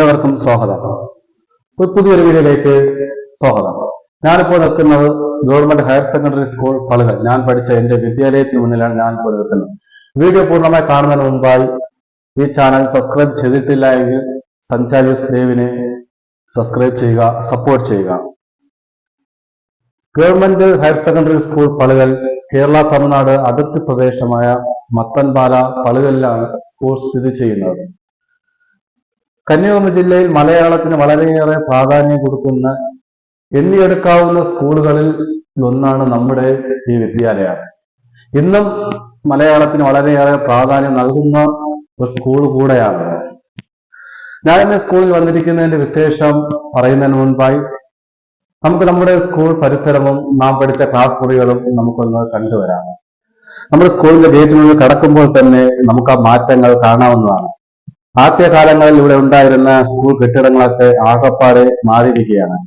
ഏവർക്കും സ്വാഗതം. ഒരു പുതിയൊരു വീഡിയോയിലേക്ക് സ്വാഗതം. ഞാനിപ്പോൾ നിൽക്കുന്നത് government higher secondary school Palukal ഞാൻ പഠിച്ച എന്റെ വിദ്യാലയത്തിന് മുന്നിലാണ് ഞാൻ ഇപ്പോൾ നിൽക്കുന്നത്. വീഡിയോ പൂർണമായി കാണുന്നതിന് മുമ്പായി ഈ ചാനൽ സബ്സ്ക്രൈബ് ചെയ്തിട്ടില്ല എങ്കിൽ സഞ്ചാരി ദേവിനെ സബ്സ്ക്രൈബ് ചെയ്യുക സപ്പോർട്ട് ചെയ്യുക. Government higher secondary school Palukal Kerala Tamil Nadu അതിർത്തി പ്രദേശമായ മത്തൻപാല പളുകലിലാണ് സ്കൂൾ സ്ഥിതി ചെയ്യുന്നത്. കന്യാകുമരി ജില്ലയിൽ മലയാളത്തിന് വളരെയേറെ പ്രാധാന്യം കൊടുക്കുന്ന എണ്ണിയെടുക്കാവുന്ന സ്കൂളുകളിൽ ഒന്നാണ് നമ്മുടെ ഈ വിദ്യാലയം. ഇന്നും മലയാളത്തിന് വളരെയേറെ പ്രാധാന്യം നൽകുന്ന ഒരു സ്കൂൾ കൂടെയാണ്. ഞാൻ ഇന്ന് സ്കൂളിൽ വന്നിരിക്കുന്നതിന്റെ വിശേഷം പറയുന്നതിന് മുൻപായി നമുക്ക് നമ്മുടെ സ്കൂൾ പരിസരവും നാം പഠിച്ച ക്ലാസ് മുറികളും നമുക്കൊന്ന് കണ്ടുവരാം. നമ്മുടെ സ്കൂളിന്റെ ഗേറ്റിനുള്ളിൽ കടക്കുമ്പോൾ തന്നെ നമുക്ക് ആ മാറ്റങ്ങൾ കാണാവുന്നതാണ്. ആദ്യ കാലങ്ങളിൽ ഇവിടെ ഉണ്ടായിരുന്ന സ്കൂൾ കെട്ടിടങ്ങളൊക്കെ ആകപ്പാടെ മാറിയിരിക്കുകയാണ്.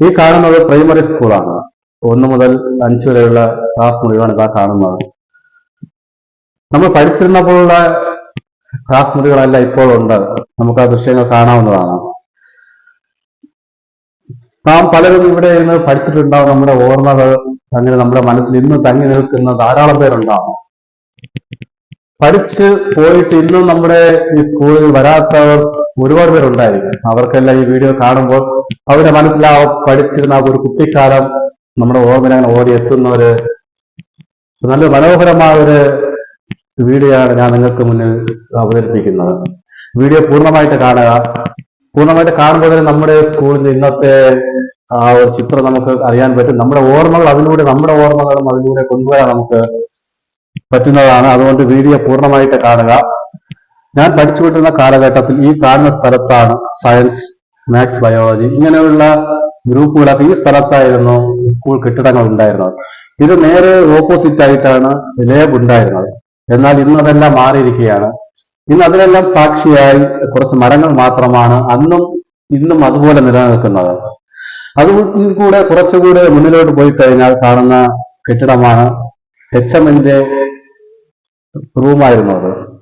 ഈ കാണുന്നത് പ്രൈമറി സ്കൂളാണ് ഒന്ന് മുതൽ അഞ്ച് വരെയുള്ള ക്ലാസ് മുറികളാണ് ഇതാ കാണുന്നത്. നമ്മൾ പഠിച്ചിരുന്നപ്പോഴുള്ള ക്ലാസ് മുറികളല്ല ഇപ്പോൾ ഉണ്ട്. നമുക്ക് ആ ദൃശ്യങ്ങൾ കാണാവുന്നതാണ്. നാം പലരും ഇവിടെ ഇരുന്ന് പഠിച്ചിട്ടുണ്ടാവും. നമ്മുടെ ഓർമ്മകൾ അങ്ങനെ നമ്മുടെ മനസ്സിൽ ഇന്ന് തങ്ങി നിൽക്കുന്ന ധാരാളം പേരുണ്ടാവും. പഠിച്ച് പോയിട്ട് ഇന്നും നമ്മുടെ ഈ സ്കൂളിൽ വരാത്തവർ ഒരുപാട് പേരുണ്ടായിരിക്കും അവർക്കെല്ലാം ഈ വീഡിയോ കാണുമ്പോൾ അവരുടെ മനസ്സിലാവും പഠിച്ചിരുന്ന ഒരു കുട്ടിക്കാലം നമ്മുടെ ഓർമ്മയിൽ അങ്ങനെ ഓടി എത്തുന്നവര് നല്ല മനോഹരമായ ഒരു വീഡിയോ ആണ് ഞാൻ നിങ്ങൾക്ക് മുന്നിൽ അവതരിപ്പിക്കുന്നത്. വീഡിയോ പൂർണമായിട്ട് കാണുക. പൂർണമായിട്ട് കാണുമ്പോൾ തന്നെ നമ്മുടെ സ്കൂളിന്റെ ഇന്നത്തെ ആ ഒരു ചിത്രം നമുക്ക് അറിയാൻ പറ്റും. നമ്മുടെ ഓർമ്മകൾ അതിലൂടെ നമ്മുടെ ഓർമ്മകളും അതിലൂടെ കൊണ്ടുവരാൻ നമുക്ക് പറ്റുന്നതാണ്. അതുകൊണ്ട് വീഡിയോ പൂർണമായിട്ട് കാണുക. ഞാൻ പഠിച്ചുകൊണ്ടിരുന്ന കാലഘട്ടത്തിൽ ഈ കാണുന്ന സ്ഥലത്താണ് സയൻസ് മാത്സ് ബയോളജി ഇങ്ങനെയുള്ള ഗ്രൂപ്പുകളൊക്കെ ഈ സ്ഥലത്തായിരുന്നു സ്കൂൾ കെട്ടിടങ്ങൾ ഉണ്ടായിരുന്നത്. ഇത് നേരെ ഓപ്പോസിറ്റ് ആയിട്ടാണ് ലേബ് ഉണ്ടായിരുന്നത്. എന്നാൽ ഇന്ന് അതെല്ലാം മാറിയിരിക്കുകയാണ്. ഇന്ന് അതിനെല്ലാം സാക്ഷിയായി കുറച്ച് മരങ്ങൾ മാത്രമാണ് അന്നും ഇന്നും അതുപോലെ നിലനിൽക്കുന്നത്. അതും കൂടെ കുറച്ചുകൂടെ മുന്നിലോട്ട് പോയി കഴിഞ്ഞാൽ കാണുന്ന കെട്ടിടമാണ് എച്ച് എമ്മിന്റെ റൂമായിരുന്നു അത്.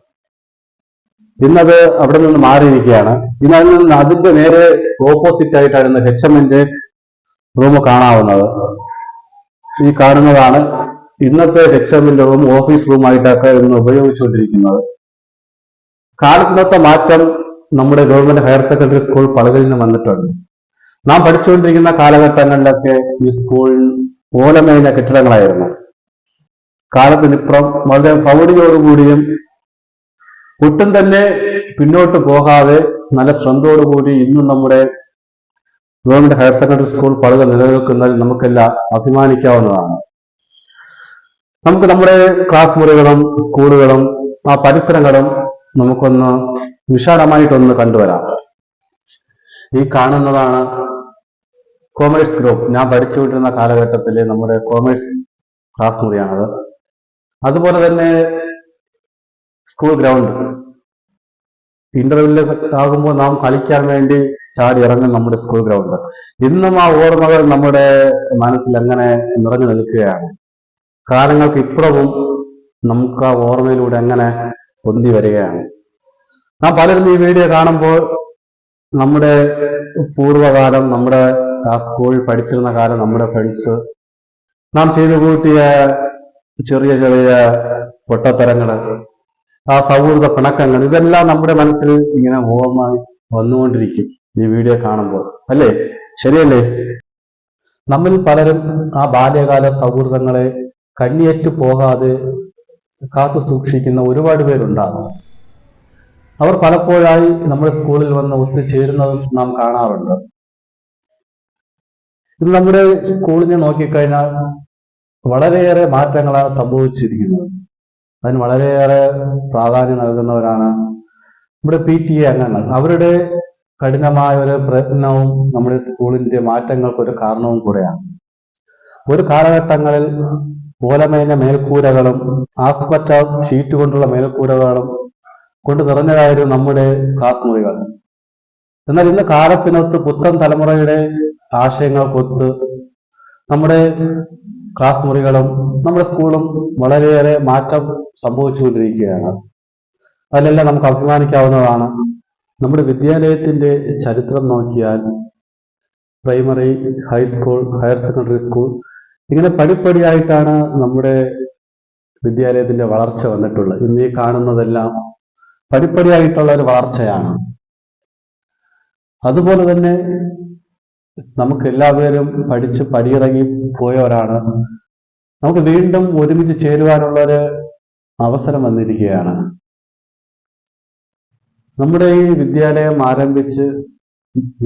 ഇന്നത് അവിടെ നിന്ന് മാറിയിരിക്കുകയാണ്. ഇന്ന് അതിൽ നിന്ന് അതിന്റെ നേരെ ഓപ്പോസിറ്റ് ആയിട്ടായിരുന്നു എച്ച് എമ്മിന്റെ റൂം കാണാവുന്നത്. ഈ കാണുന്നതാണ് ഇന്നത്തെ എച്ച് എമ്മിന്റെ റൂം ഓഫീസ് റൂമായിട്ടൊക്കെ ഇന്ന് ഉപയോഗിച്ചുകൊണ്ടിരിക്കുന്നത്. കാലത്തിനൊത്ത മാറ്റം നമ്മുടെ ഗവൺമെന്റ് ഹയർ സെക്കൻഡറി സ്കൂൾ പലതിൽ നിന്ന് വന്നിട്ടുണ്ട്. നാം പഠിച്ചുകൊണ്ടിരിക്കുന്ന കാലഘട്ടങ്ങളിലൊക്കെ ഈ സ്കൂൾ ഓലമേഞ്ഞ കെട്ടിടങ്ങളായിരുന്നു. കാലത്തിനിപ്പുറം വളരെ പ്രൗഢിയോടുകൂടിയും ഒട്ടും തന്നെ പിന്നോട്ട് പോകാതെ നല്ല ശ്രദ്ധയോടുകൂടി ഇന്നും നമ്മുടെ government higher secondary school Palukal നിലനിൽക്കുന്നതിൽ നമുക്കെല്ലാം അഭിമാനിക്കാവുന്നതാണ്. നമുക്ക് നമ്മുടെ ക്ലാസ് മുറികളും സ്കൂളുകളും ആ പരിസരങ്ങളും നമുക്കൊന്ന് വിശാലമായിട്ടൊന്ന് കണ്ടുവരാം. ഈ കാണുന്നതാണ് കോമേഴ്സ് ഗ്രൂപ്പ് ഞാൻ പഠിച്ചുകൊണ്ടിരുന്ന കാലഘട്ടത്തിലെ നമ്മുടെ കോമേഴ്സ് ക്ലാസ് മുറിയാണത്. അതുപോലെ തന്നെ സ്കൂൾ ഗ്രൗണ്ട് ഇന്റർവെല്ലിൽ ആകുമ്പോൾ നാം കളിക്കാൻ വേണ്ടി ചാടി ഇറങ്ങും നമ്മുടെ സ്കൂൾ ഗ്രൗണ്ട് ഇന്നും ആ ഓർമ്മകൾ നമ്മുടെ മനസ്സിൽ അങ്ങനെ നിറഞ്ഞു നിൽക്കുകയാണ്. കാലങ്ങൾക്ക് ഇപ്പുറവും നമുക്ക് ആ ഓർമ്മയിലൂടെ അങ്ങനെ പൊന്തി വരികയാണ്. നാം പലരും ഈ വീഡിയോ കാണുമ്പോൾ നമ്മുടെ പൂർവകാലം നമ്മുടെ ആ സ്കൂളിൽ പഠിച്ചിരുന്ന കാലം നമ്മുടെ ഫ്രണ്ട്സ് നാം ചെയ്തു കൂട്ടിയ ചെറിയ ചെറിയ പൊട്ടത്തരങ്ങൾ ആ സൗഹൃദ പിണക്കങ്ങൾ ഇതെല്ലാം നമ്മുടെ മനസ്സിൽ ഇങ്ങനെ മോഹമായി വന്നുകൊണ്ടിരിക്കും ഈ വീഡിയോ കാണുമ്പോൾ. അല്ലേ? ശരിയല്ലേ? നമ്മിൽ പലരും ആ ബാല്യകാല സൗഹൃദങ്ങളെ കണ്ണിയേറ്റു പോകാതെ കാത്തു സൂക്ഷിക്കുന്ന ഒരുപാട് പേരുണ്ടാകും. അവർ പലപ്പോഴായി നമ്മുടെ സ്കൂളിൽ വന്ന് ഒത്തുചേരുന്നതും നാം കാണാറുണ്ട്. ഇത് നമ്മുടെ സ്കൂളിനെ നോക്കിക്കഴിഞ്ഞാൽ വളരെയേറെ മാറ്റങ്ങളാണ് സംഭവിച്ചിരിക്കുന്നത്. അതിന് വളരെയേറെ പ്രാധാന്യം നൽകുന്നവരാണ് നമ്മുടെ പി ടി എ അംഗങ്ങൾ. അവരുടെ കഠിനമായ ഒരു പ്രയത്നവും നമ്മുടെ സ്കൂളിന്റെ മാറ്റങ്ങൾക്ക് ഒരു കാരണവും കൂടെയാണ്. ഒരു കാലഘട്ടങ്ങളിൽ ഓലമേഞ്ഞ മേൽക്കൂരകളും ആസ്പറ്റ ഷീറ്റ് കൊണ്ടുള്ള മേൽക്കൂരകളും കൊണ്ട് നിറഞ്ഞതായിരുന്നു നമ്മുടെ ക്ലാസ് മുറികൾ. എന്നാൽ ഇന്ന് കാലത്തിനൊത്ത് പുത്തൻ തലമുറയുടെ ആശയങ്ങൾക്കൊത്ത് നമ്മുടെ ക്ലാസ് മുറികളും നമ്മുടെ സ്കൂളും വളരെയേറെ മാറ്റം സംഭവിച്ചുകൊണ്ടിരിക്കുകയാണ്. അതിലെല്ലാം നമുക്ക് അഭിമാനിക്കാവുന്നതാണ്. നമ്മുടെ വിദ്യാലയത്തിന്റെ ചരിത്രം നോക്കിയാൽ primary high school higher secondary school ഇങ്ങനെ പടിപ്പടിയായിട്ടാണ് നമ്മുടെ വിദ്യാലയത്തിന്റെ വളർച്ച വന്നിട്ടുള്ളത്. ഇന്ന് ഈ കാണുന്നതെല്ലാം പടിപ്പടിയായിട്ടുള്ള ഒരു വളർച്ചയാണ്. അതുപോലെ തന്നെ നമുക്ക് എല്ലാവരും പഠിച്ച് പടിയിറങ്ങി പോയവരാണ്. നമുക്ക് വീണ്ടും ഒരുമിച്ച് ചേരുവാനുള്ള ഒരു അവസരം വന്നിരിക്കുകയാണ്. നമ്മുടെ ഈ വിദ്യാലയം ആരംഭിച്ച്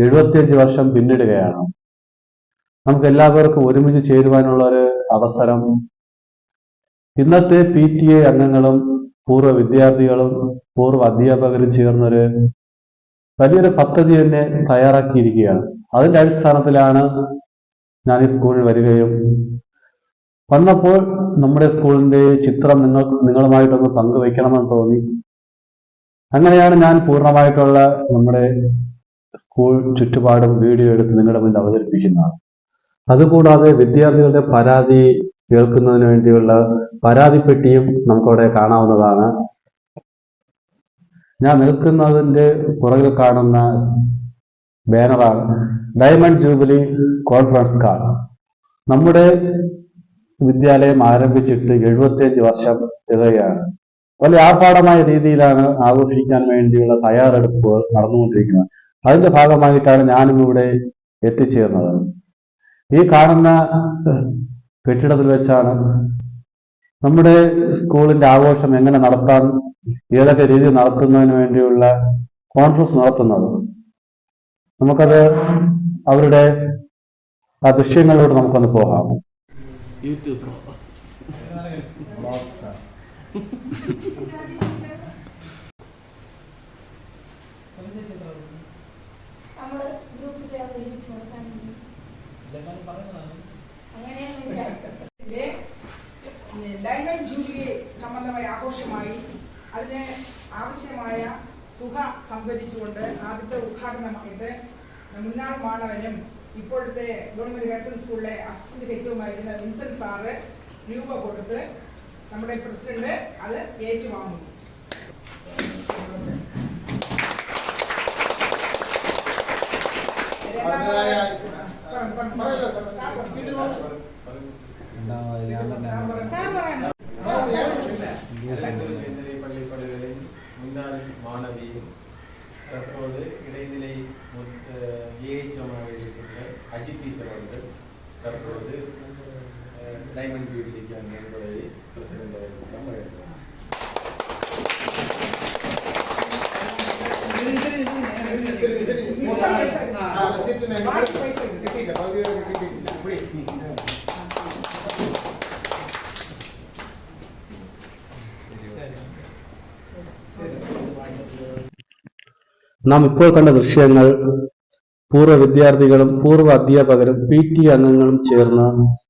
എഴുപത്തിയഞ്ച് വർഷം പിന്നിടുകയാണ്. നമുക്ക് എല്ലാവർക്കും ഒരുമിച്ച് ചേരുവാനുള്ള ഒരു അവസരം. ഇന്നത്തെ പി ടി എ അംഗങ്ങളും പൂർവ വിദ്യാർത്ഥികളും പൂർവ അധ്യാപകരും ചേർന്നൊരു വലിയൊരു പദ്ധതി തന്നെ തയ്യാറാക്കിയിരിക്കുകയാണ്. അതിന്റെ അടിസ്ഥാനത്തിലാണ് ഞാൻ ഈ സ്കൂളിൽ വരികയും വന്നപ്പോൾ നമ്മുടെ സ്കൂളിന്റെ ചിത്രം നിങ്ങൾ നിങ്ങളുമായിട്ടൊന്ന് പങ്കുവയ്ക്കണമെന്ന് തോന്നി. അങ്ങനെയാണ് ഞാൻ പൂർണമായിട്ടുള്ള നമ്മുടെ സ്കൂൾ ചുറ്റുപാടും വീഡിയോ എടുത്ത് നിങ്ങളുടെ മുന്നിൽ അവതരിപ്പിക്കുന്നത്. അതുകൂടാതെ വിദ്യാർത്ഥികളുടെ പരാതി കേൾക്കുന്നതിന് വേണ്ടിയുള്ള പരാതിപ്പെട്ടിയും നമുക്കവിടെ കാണാവുന്നതാണ്. ഞാൻ നിൽക്കുന്നതിന്റെ പുറകിൽ കാണുന്ന ബാനറാണ്. Diamond jubilee conference card. നമ്മുടെ വിദ്യാലയം ആരംഭിച്ചിട്ട് എഴുപത്തിയഞ്ച് വർഷം തികയാണ്. വലിയ ആർഭാടമായ രീതിയിലാണ് ആഘോഷിക്കാൻ വേണ്ടിയുള്ള തയ്യാറെടുപ്പുകൾ നടന്നുകൊണ്ടിരിക്കുന്നത്. അതിന്റെ ഭാഗമായിട്ടാണ് ഞാനും ഇവിടെ എത്തിച്ചേർന്നത്. ഈ കാണുന്ന കെട്ടിടത്തിൽ വെച്ചാണ് നമ്മുടെ സ്കൂളിന്റെ ആഘോഷം എങ്ങനെ നടത്താൻ ഏതൊക്കെ രീതിയിൽ നടത്തുന്നതിന് വേണ്ടിയുള്ള കോൺഫറൻസ് നടത്തുന്നത്. നമുക്കത് അവരുടെ ആ ദൃശ്യങ്ങളിലൂടെ നമുക്കൊന്ന് പോകാം. യൂട്യൂബ് സംബന്ധമായ ആഘോഷമായി അതിന് ആവശ്യമായ തുക സംഭരിച്ചുകൊണ്ട് ആദ്യത്തെ ഉദ്ഘാടനമായിട്ട് മുന്നാൾ മാണവനും ഇപ്പോഴത്തെ ഗവൺമെന്റ് ഹയർ സെക്കൻഡറി സ്കൂളിലെ അസിസ്റ്റന്റ് ഹെച്ചുമായിരുന്ന വിൻസെന്റ് സാറ് രൂപ കൊടുത്ത് നമ്മുടെ പ്രസിഡന്റ് അത് പറഞ്ഞു. സാർ. പറഞ്ഞു. மாணவி தற்போது இடைநிலை ஏஹெச்எம்மாக இருக்கின்ற அஜித் அவர்கள் தற்போது டைமண்ட் ஜூபிலிக்கான நன்கொடை பிரசிடென்ட் அவர்களுக்கு வழங்குகிறார் നാം ഇപ്പോൾ കണ്ട ദൃശ്യങ്ങൾ പൂർവ വിദ്യാർത്ഥികളും പൂർവ അധ്യാപകരും പി ടി അംഗങ്ങളും ചേർന്ന്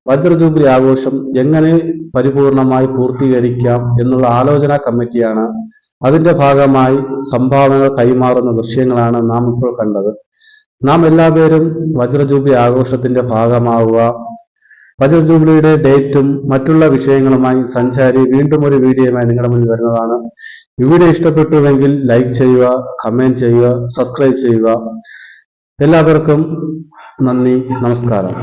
വജ്രജൂബിലി ആഘോഷം എങ്ങനെ പരിപൂർണമായി പൂർത്തീകരിക്കാം എന്നുള്ള ആലോചനാ കമ്മിറ്റിയാണ് അതിന്റെ ഭാഗമായി സംഭാവനകൾ കൈമാറുന്ന ദൃശ്യങ്ങളാണ് നാം ഇപ്പോൾ കണ്ടത്. നാം എല്ലാവരും വജ്രജൂബിലി ആഘോഷത്തിന്റെ ഭാഗമാവുക വജ്രജൂബിലിയുടെ ഡേറ്റും മറ്റുള്ള വിഷയങ്ങളുമായി സഞ്ചാരി വീണ്ടും ഒരു വീഡിയോയുമായി നിങ്ങളുടെ മുന്നിൽ വരുന്നതാണ്. വീഡിയോ ഇഷ്ടപ്പെട്ടുവെങ്കിൽ ലൈക്ക് ചെയ്യുക കമന്റ് ചെയ്യുക സബ്സ്ക്രൈബ് ചെയ്യുക. എല്ലാവർക്കും നന്ദി നമസ്കാരം.